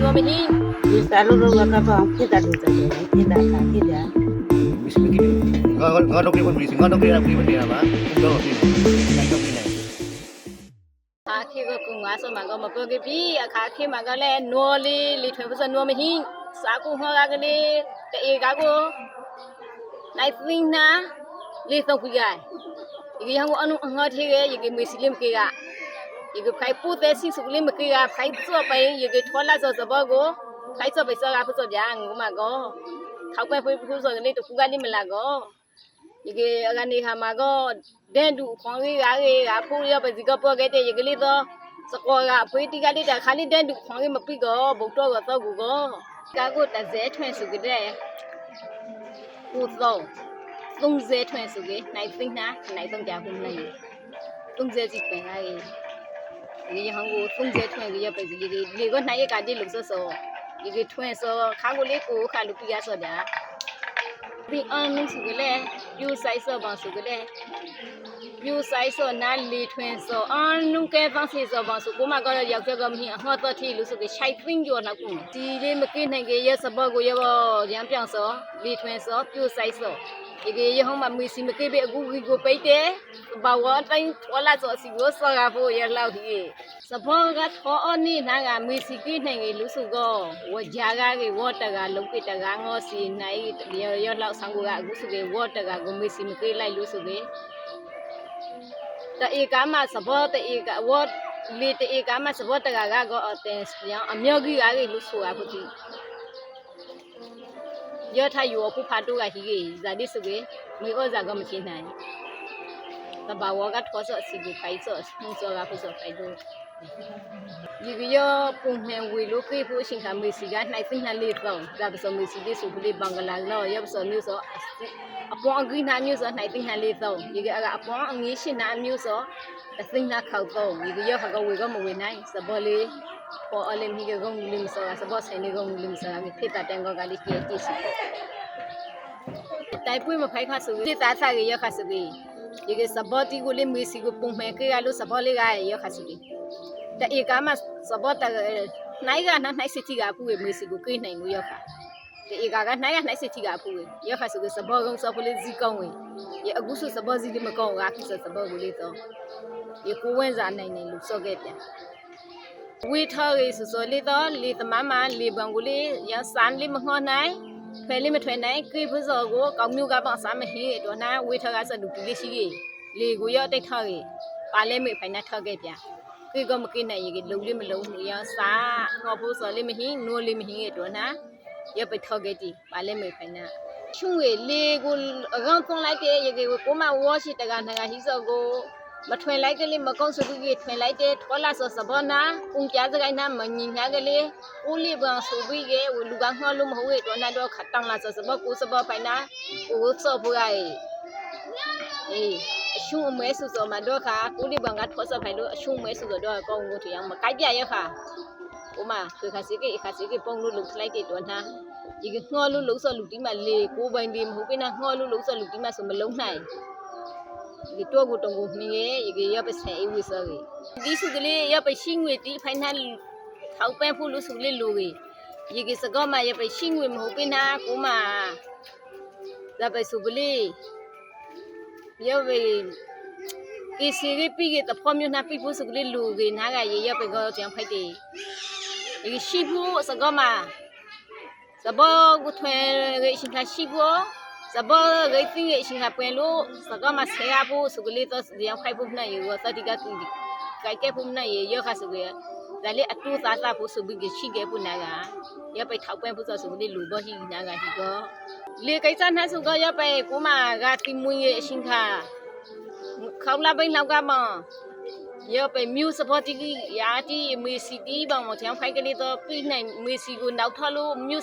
no me hin. Di saludo ga ka pa kita do sa do kita ka kita. Miss Mikini. Nga nga dokri pun bisi, nga dokri na bili pun dia ba. Do ni. Nga dokri na. အခါခေကကုငါဆိုမှာကမပုတ်ကပြီအခါခေမှာကလည်းနောလေးလီထွေပစနောမဟင်းစာကူဟောကကလေးတေကကိုနိုင်သင်းနာလေးတော့ပြရဒီဟောအနုငါထေရဲ့ဒီမေစီလင်ကေက ဒီကဖိုင်ပူတဲ့စီစုလင်မကေကဖိုင်စောပိုင်ဒီကထောလာစောစဘောကိုဖိုင်စောပဲစောကဖစောဗျာငုမကောထောက်ပဲဖွေးဖူးစောကလေးတခုကလေးမလာကောဒီကေအကနေဟာမှာก็ဒဲတူခေါင်းလေးရာကြီးကဖူးရပစီကပေါ်ခဲ့တဲ့ရေကလေးတော့စကောကအဖွေးတိကတိတခါလေးဒဲတူခေါင်းလေးမပိကောဘုတ်တော့ကတော့ကူကောကာကိုတဇဲထွင်စုကြတဲ့ကိုတော့သုံးဇဲထွင်စုကြနိုင်သိ နာနိုင်တော့ကြဘူးနိုင်သုံးဇဲစီပင်လာကြီးဒီဟောင်းကိုသုံးဇဲထွင်ကြရပစီကြီးလေကိုနိုင်ရကတိလို့ဆိုဆိုဒီကထွင်ဆိုခါကိုလေးကိုခါလူပြရဆိုကြပြီးအနုစုကလေးပြူဆိုင်စောပါစုကလေးပြူဆိုင်စောနာလီထွင်စောအနုကဲပန်းစီစောပါစုကိုမကတော့ယောက်ျားကမင်းအဟောတော်တီလို့ဆိုကရှိုက်ပင်းကျော်နောက်ကုန်ဒီလေးမကိနိုင်ကြရစဘောကိုရဘောရံပြောင်စောလီထွင်စောပြူဆိုင်စော ဒီကေရဟောမမီစီမကိဘေအကူဝီကိုပိတ်တယ်ဘာဝတိုင်းထွာလာစောစီကိုစောကဖို့ရလောက်ဒီစဘောကထောအနိနာကမီစီကိနိုင်ကြလို့ဆိုကောဝကြာကကေဝတ်တကလုံးပိတကငောစီနိုင်ရရလောက်ဆောင်ကိုကအခုဆိုကေဝတ်တကကိုမီစီမကိလိုက်လို့ဆိုကေတအေကမစဘောတအေကဝတ်လေတအေကမစဘောတကကတော့အတင်ပြောင်းအမြောက်ကြီးကကေလို့ဆိုရဖို့ဒီ ရထယူအဖူဖာတိုကဟီကေဇာဒီဆိုကေမေဩဇာကမချင်းနိုင်တဘာဝကထောဆောစီကိုဖိုက်ဆောမှုဆောကဖုဆောဖိုက်တိုဒီကရပုံမှန်ဝေလို့ခေဖို့ရှင်ခမေစီကနိုင်သိနှလေးတော့ဒါပစမေစီဒီဆိုပလေးဘင်္ဂလားတော့ရပစမျိုးဆိုအပေါ်အဂိနာမျိုးဆိုနိုင်သိနှလေးတော့ဒီကအပေါ်အငေးရှင်နာမျိုးဆိုတသိနှခောက်တော့ဒီကရခကဝေကမဝေနိုင်စဘောလေး ပေါ်အလင်းဟီကကုန်းလင်းဆိုစဘောဆိုင်လေးကုန်းလင်းဆိုဖိတတန်ကောကလေးကြည့်ကြည့်စီတိုင်ပွေးမဖိုက်ခါဆိုဒီသားစားရခါဆိုဒီဒီကစဘောတီကိုလေးမေစီကိုပုံမှန်ခေရလို့စဘောလေးကရခါဆိုဒီတအေကမစဘောတနိုင်ကနိုင်စစ်တီကဖူးဝေမေစီကိုကိနိုင်လို့ရောက်ခါတအေကကနိုင်ကနိုင်စစ်တီကဖူးဝေရောက်ခါဆိုကစဘောကုန်းစဘောလေးဇီကောင်းဝေရအခုဆိုစဘောဇီလေးမကောင်းကခိစစဘောကိုလေးတော့ရကိုဝင်းစားနိုင်နေလို့စော့ခဲ့ပြန် ဝေထားရေးဆိုဆိုလေးတော့လေသမမလေပံကိုလေးရစမ်းလေးမဟောနိုင်ဖဲလေးမထွေနိုင်ကိဖစောကိုကောင်းမျိုးကပေါ့စားမဟင်းတော့နာဝေထားကစလူတူလေးရှိကြီးလေကိုရတိတ်ထားကြီးပါလဲမေဖိုင်နာထားခဲ့ပြန်ကေကမကိနိုင်ရေလုံလေးမလုံဘူးရစာငေါဖို့စော်လေးမဟင်းနိုးလေးမဟင်းရတော့နာရပထောက်ခဲ့တီပါလဲမေဖိုင်နာရှုံးရေလေကိုအကောင်သွန်လိုက်တဲ့ရေကိုကိုမဝါရှိတကနကဟိစောကို မထွင်လိုက်ကလေးမကုန်းစုကြီးထွင်လိုက်တဲ့ထောလာစောစဘောနာဦးကြစကိုင်းနာမညင်ညာကလေးဦးလေးပန်ဆူပြီးကဝလူကငှောလို့မဟုတ်ရတော့နာတော့ခတ်တောင်းလာစောစဘောကိုစဘောဖိုင်နာဦးစောဖို့ရအေးအရှုံးအမဲဆိုဆိုမှာတော့ခါကိုလေးဘန်ကထောဆဖိုင်လို့အရှုံးမဲဆိုဆိုတော့ကောင်းကိုထရအောင်မကိုက်ပြရခါဥမာဆွေခါစီကေခါစီကေပုံလို့လုံထလိုက်တဲ့တော့နာဒီကငှောလို့လုံဆော်လူတီမလေကိုပိုင်ဒီမဟုတ်ပိနာငှောလို့လုံဆော်လူတီမဆိုမလုံနိုင် ဒီတော့ကိုတုံကိုမြင်ရဲ့ဒီရပစဲဝီဆော်ကြီးဒီစုကလေးရပရှိငွေတီဖိုင်နယ်ထောက်ပံ့ဖို့လို့ဆိုလေလူကြီးဒီကစကောမရပရှိငွေမဟုတ်ပိနာကိုမရပစုပလေး yo ve ke si ge pi ge ta phom yo na pi pu su ge lu ge na ga ye yo pe go jang phai ti ye shi pu sa go ma sa bo gu thwe ge shin kha shi pu sa bo ge tin ge shin kha pwen lu sa go ma se ya pu su ge le to jang phai pu na ye go sa ti ga ti kai ke pu na ye yo kha su ge ဒါလေအတူသားသားဖို့ဆိုပြီးကရှိခဲ့ပုနာကရပိုက်ထောက်ပံ့ဖို့ဆိုဆိုလေလူဘောဟိနာကဟိကောလေကိစ္စနဲ့ဆိုကရပိုက်ကိုမကတိ မွေးရဲ့အရှင်ခါခေါလာပိန်လောက်ကမရပိုက်မြူစပေါ်တီရာတီမေစီတီဘောင်မချောင်းဖိုက်ကလေးတော့ပြီးနိုင်မေစီကိုနောက်ထလို့မြူ